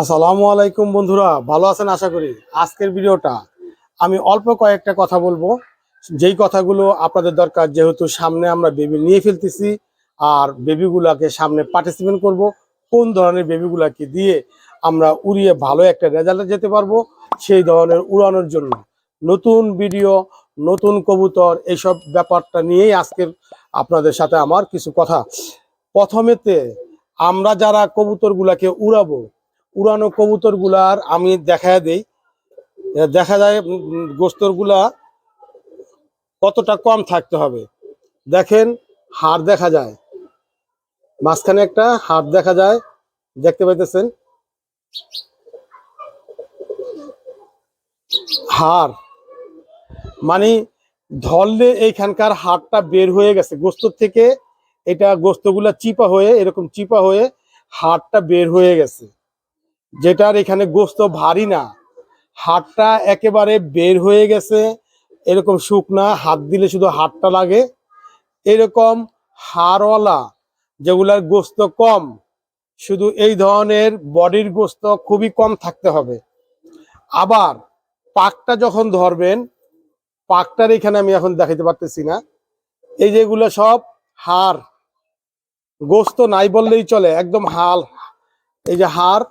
আসসালামু আলাইকুম বন্ধুরা, ভালো আছেন আশা করি? আজকের ভিডিওটা আমি অল্প কয়েকটা কথা বলব। যেই কথাগুলো আপনাদের দরকার, যেহেতু সামনে আমরা বেবি নিয়ে ফেলতেছি, আর বেবিগুলাকে সামনে পার্টিসিপেট করব, কোন ধরনের বেবিগুলাকে দিয়ে আমরা উড়িয়ে ভালো একটা রেজাল্টে যেতে পারব, সেই ধরনের উড়ানোর জন্য। নতুন ভিডিও নতুন কবুতর, এইসব ব্যাপারটা নিয়েই আজকের আপনাদের সাথে আমার কিছু কথা। প্রথমেতে, আমরা যারা কবুতরগুলাকে উড়াবো উড়ানো কবুতরগুলার আমি দেখা দেই। দেখা যায় গোস্তরগুলা কতটা কম থাকতে হবে। দেখেন, হাড় দেখা যায়। মাঝখানে একটা হাড় দেখা যায়। দেখতে পাইতেছেন? হাড়। মানে ধরলে এইখানকার হাড়টা বের হয়ে গেছে। গোস্তর থেকে এটা গোস্তগুলা চিপা হয়ে, এরকম চিপা হয়ে হাড়টা বের হয়ে গেছে। যেটার এখানে গোস্ত ভারী না। হাতটা একেবারে বের হয়ে গেছে। এরকম শুকনা হাত দিলে শুধু হাতটা লাগে। এরকম হাড়ওয়ালা যেগুলার গোস্ত কম, শুধু এই ধরনের বডির গোস্ত খুবই কম থাকতে হবে। আবার পাকটা যখন ধরবেন, পাকটার এখানে আমি এখন দেখাতে পারতেছি না। এই যেগুলো সব হাড়। গোস্ত নাই বললেই চলে, একদম হাল এই যে হাড়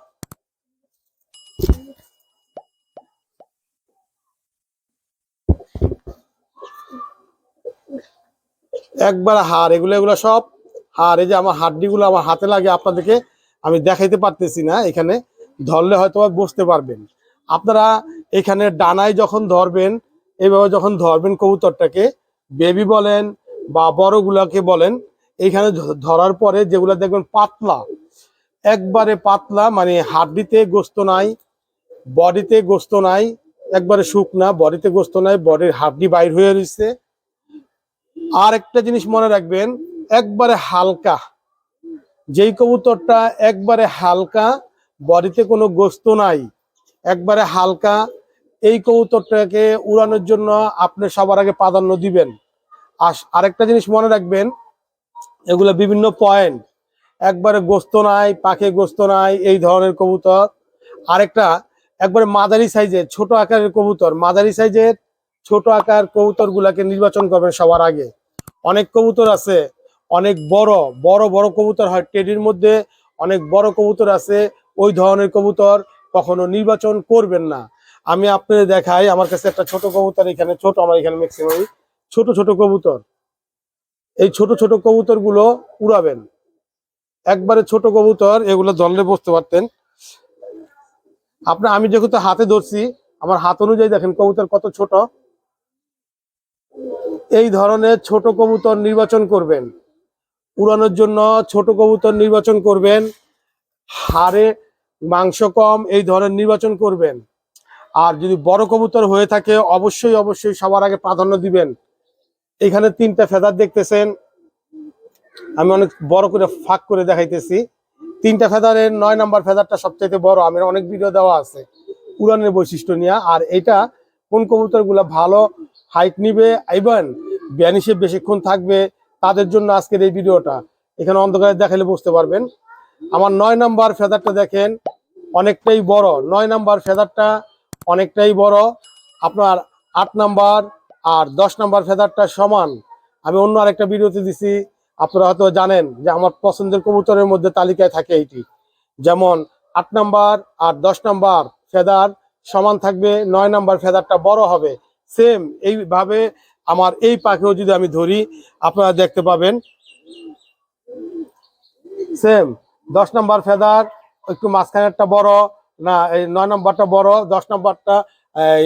একবার হাড়, এগুলো এগুলো সব হাড়, এই যে আমার হাড্ডিগুলো আমার হাতে লাগে, আপনাদেরকে আমি দেখাইতে পারতেছি না, এখানে ধরলে হয়তো বুঝতে পারবেন। আপনারা এখানে ডানায় যখন ধরবেন এইভাবে যখন ধরবেন কবুতরটাকে, বেবি বলেন বা বড়গুলাকে বলেন এইখানে ধরার পরে যেগুলো দেখবেন পাতলা, একবারে পাতলা মানে হাড্ডিতে গোস্ত নাই, বডিতে গোস্ত নাই, একবারে শুকনা, বডিতে গোস্ত নাই, বডির হাড্ডি বাইর হয়ে রয়েছে আর একটা জিনিস মনে রাখবেন, একবারে হালকা। যেই কবুতরটা একবারে হালকা, বডিতে কোনো গোস্ত নাই, একবারে হালকা, এই কবুতরটাকে উড়ানোর জন্য আপনি সবার আগে প্রাধান্য দিবেন। আর আরেকটা জিনিস মনে রাখবেন, এগুলো বিভিন্ন পয়েন্ট। একবারে গোস্ত নাই পাখে গোস্ত নাই, এই ধরনের কবুতর। আরেকটা, একবারে মাঝারি সাইজের, ছোট আকারের কবুতর। মাঝারি সাইজের, ছোট আকার কবুতর গুলাকে নির্বাচন করবেন সবার আগে। অনেক কবুতর আছে, অনেক বড় বড় বড় কবুতর হয়। টেডির মধ্যে অনেক বড় কবুতর আছে, ওই ধরনের কবুতর কখনো নির্বাচন করবেন না। আমি আপনাদের দেখাই, আমার কাছে একটা ছোট কবুতর এখানে, ছোট, আমার এখানে ম্যাক্সিমাম ছোট ছোট কবুতর। এই ছোট ছোট কবুতরগুলো উড়াবেন। একবারে ছোট কবুতর, এগুলো ধরলে বসতে পারতেন। আপনার, আমি যেহেতু হাতে ধরছি, আমার হাত অনুযায়ী দেখেন কবুতর কত ছোট। এই ধরনের ছোট কবুতর নির্বাচন করবেন। উড়ানোর জন্য ছোট কবুতর নির্বাচন করবেন। হাড়ে মাংস কম, এই ধরনের নির্বাচন করবেন। আর যদি বড় কবুতর হয়ে থাকে, অবশ্যই অবশ্যই সবার আগে প্রাধান্য দিবেন। এখানে তিনটা ফেদার দেখতেছেন। আমি অনেক বড় করে ফাঁক করে দেখাইতেছি। তিনটা ফেদারের নয় নাম্বার ফেদারটা সবচাইতে বড়। আমার অনেক ভিডিও দেওয়া আছে। উড়ানের বৈশিষ্ট্য নিয়ে। আর এটা কোন কবুতরগুলা ভালো হাইট নিবে ইভেন ব্যানিশে বেশিক্ষণ থাকবে তাদের জন্য আজকের এই ভিডিওটা। এখানে অন্ধকারে দেখালে বুঝতে পারবেন। আমার নয় নাম্বার ফেদারটা দেখেন, অনেকটাই বড়। নয় নাম্বার ফেদারটা অনেকটাই বড়। আপনার আট নাম্বার আর দশ নাম্বার ফেদারটা সমান। আমি অন্য আরেকটা ভিডিওতে দিছি, আপনারা হয়তো জানেন যে আমার পছন্দের কবুতরের মধ্যে তালিকায় থাকে এইটি। যেমন আট নাম্বার আর দশ নাম্বার ফেদার সমান থাকবে, নয় নাম্বার ফেদারটা বড় হবে। সেম এইভাবে আমার এই পাখিও যদি আমি ধরি, আপনারা দেখতে পাবেন। সেম দশ নাম্বার ফেদার একটু মাঝখানেরটা বড়, না, এই নয় নাম্বারটা বড়, দশ নাম্বারটা, এই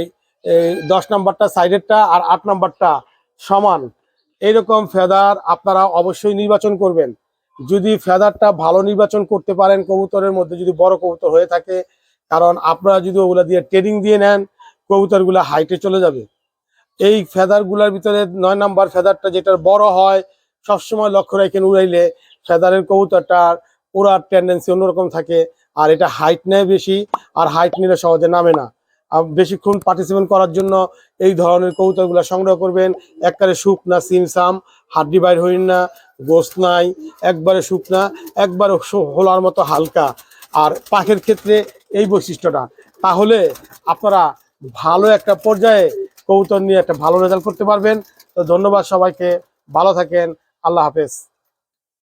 দশ নাম্বারটা সাইডেরটা আর আট নাম্বারটা সমান। এইরকম ফেদার আপনারা অবশ্যই নির্বাচন করবেন। যদি ফেদারটা ভালো নির্বাচন করতে পারেন কবুতরের মধ্যে, যদি বড় কবুতর হয়ে থাকে, কারণ আপনারা যদি ওগুলা দিয়ে ট্রেনিং দিয়ে নেন, কবুতরগুলো হাইটে চলে যাবে। এই ফেদারগুলোর ভিতরে নয় নাম্বার ফেদারটা যেটা বড় হয়, সবসময় লক্ষ্য রাখেন উড়াইলে। ফেদারের কবুতরটার ওড়ার টেন্ডেন্সি অন্যরকম থাকে, আর এটা হাইট নেয় বেশি, আর হাইট নিলে সহজে নামে না। বেশিক্ষণ পার্টিসিপেট করার জন্য এই ধরনের কবুতরগুলো সংগ্রহ করবেন। একবারে শুকনা, সিমসাম, হাড্ডি বাইর হইন না, গোস্ত নাই, একবারে শুকনা, একবারে হোলার মতো হালকা। আর পাখের ক্ষেত্রে এই বৈশিষ্ট্যটা, তাহলে আপনারা ভালো একটা পর্যায়ে কবুতর নিয়ে একটা ভালো রেজাল্ট করতে পারবেন। তো ধন্যবাদ সবাইকে। ভালো থাকেন। আল্লাহ হাফেজ।